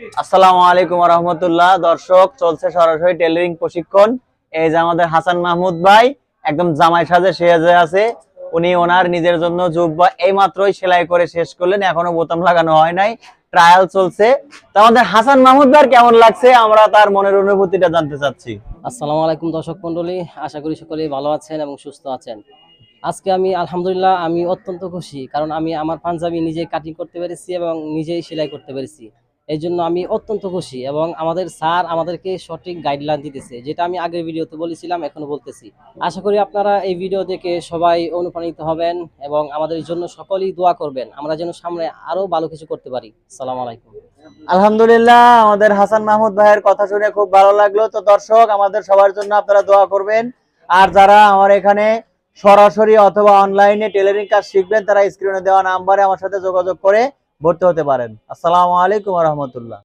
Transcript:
আসসালামু আলাইকুম রহমতুল্লাহ দর্শক, চলছে সরাসরি টেলারিং প্রশিক্ষণ। এই যে আমাদের হাসান মাহমুদ ভাই, একদম জামাই সাজে সেজে আছে। উনি ওনার নিজের জন্য এই মাত্রই সেলাই করে শেষ করলেন, এখনও বোতাম লাগানো হয় নাই। ট্রায়াল চলছে। তো আমাদের হাসান মাহমুদ ভাই, কেমন লাগছে? আমরা তার মনের অনুভূতিটা জানতে চাচ্ছি। আসসালামু আলাইকুম দর্শক মন্ডলী আশা করি সকলেই ভালো আছেন এবং সুস্থ আছেন। আজকে আমি, আলহামদুলিল্লাহ, আমি অত্যন্ত খুশি, কারণ আমি আমার পাঞ্জাবি নিজে কাটিং করতে পেরেছি এবং নিজেই সেলাই করতে পেরেছি। এই জন্য আমি অত্যন্ত খুশি এবং আমাদের স্যার আমাদেরকে সঠিক গাইডলাইন দিতেছে, যেটা আমি আগের ভিডিওতে বলেছিলাম এখনও বলতেছি। আশা করি আপনারা এই ভিডিও দেখে সবাই অনুপ্রাণিত হবেন এবং আমাদের জন্য সকলেই দোয়া করবেন। আমরা যেন সামনে আরও ভালো কিছু করতে পারি। সালাম আলাইকুম। আলহামদুলিল্লাহ, আমাদের হাসান মাহমুদ ভাইয়ের কথা শুনে খুব ভালো লাগল। তো দর্শক, আমাদের সবার জন্য আপনারা দোয়া করবেন। আর যারা আমার এখানে সরাসরি অথবা অনলাইনে টেলারিং কাজ শিখবেন, তারা স্ক্রিনে দেওয়া নাম্বারে আমার সাথে যোগাযোগ করে ভর্তি হতে পারেন। আসসালামু আলাইকুম রহমতুল্লাহ।